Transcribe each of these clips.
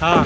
아.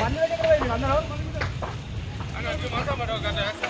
బండి దగ్గర అందరూ మాట్లాడమరావు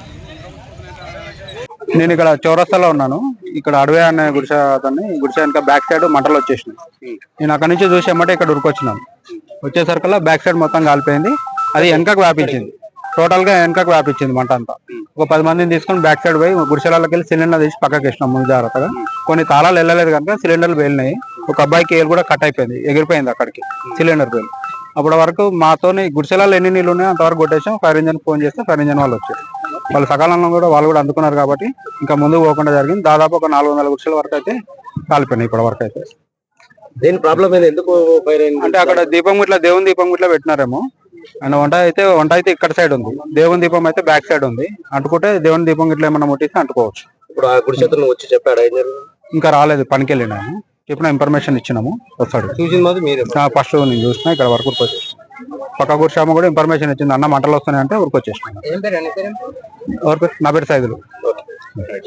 నేను ఇక్కడ చౌరస్తాలో ఉన్నాను. ఇక్కడ అడవే అనే గుడిసె అతన్ని గుడిసె వెనక బ్యాక్ సైడ్ మంటలు వచ్చేసినాయి. నేను అక్కడ నుంచి చూసి ఇక్కడ ఉరికొచ్చినాను. వచ్చేసరికల్లా బ్యాక్ సైడ్ మొత్తం కాలిపోయింది. అది వెనకకు వ్యాపించింది. టోటల్గా వెనకకు వ్యాపించింది మంట అంతా. ఒక పది మందిని తీసుకొని బ్యాక్ సైడ్ పోయి గుడిసెలకి వెళ్ళి సిలిండర్ తీసి పక్కకి ఇచ్చినాం ముందు జాగ్రత్తగా. కొన్ని తాళాలు వెళ్ళలేదు కనుక సిలిండర్లు పేలినాయి. ఒక అబ్బాయికి ఏలు కూడా కట్ అయిపోయింది. ఎగిరిపోయింది అక్కడికి సిలిండర్ పేలు. అప్పటి వరకు మాతోని గుడిసెలలో ఎన్ని నీళ్ళు ఉన్నాయో అంతవరకు కొట్టేసాం. ఫైర్ ఇంజన్ ఫోన్ చేస్తే ఫైర్ ఇంజన్ వాళ్ళు వచ్చారు. వాళ్ళు సకాలంలో కూడా వాళ్ళు కూడా అందుకున్నారు కాబట్టి ఇంకా ముందుకు పోకుండా జరిగింది. దాదాపు ఒక నాలుగు వందల గుడిసెల వరకు అయితే కాలిపోయినాయి ఇప్పటి వరకు అయితే. దేని ప్రాబ్లం ఏంది? ఎందుకు అంటే అక్కడ దీపం ఇట్లా దేవుని దీపం ఇట్లా పెట్టినారేమో. అండ్ వంట అయితే వంట అయితే ఇక్కడ సైడ్ ఉంది. దేవుని దీపం అయితే బ్యాక్ సైడ్ ఉంది. అంటుకుంటే దేవుని దీపం ఇట్లా ఏమన్నా ముట్టిస్తే అంటుకోవచ్చు. ఇప్పుడు ఆ గుడిసెతను వచ్చి చెప్పాడు? ఇంకా రాలేదు పనికి వెళ్ళినాము చెప్పిన ఇన్ఫర్మేషన్ ఇచ్చినాము. వస్తాడు చూసింది మీరే. ఫస్ట్ నేను చూసిన ఇక్కడ వరకు వచ్చేసి పక్క గురిశామ కూడా ఇన్ఫర్మేషన్ ఇచ్చింది. అన్న మంటలు వస్తున్నాయి అంటే ఊరికి వచ్చేసిన? నా పేరు సైదులు. ఓకే.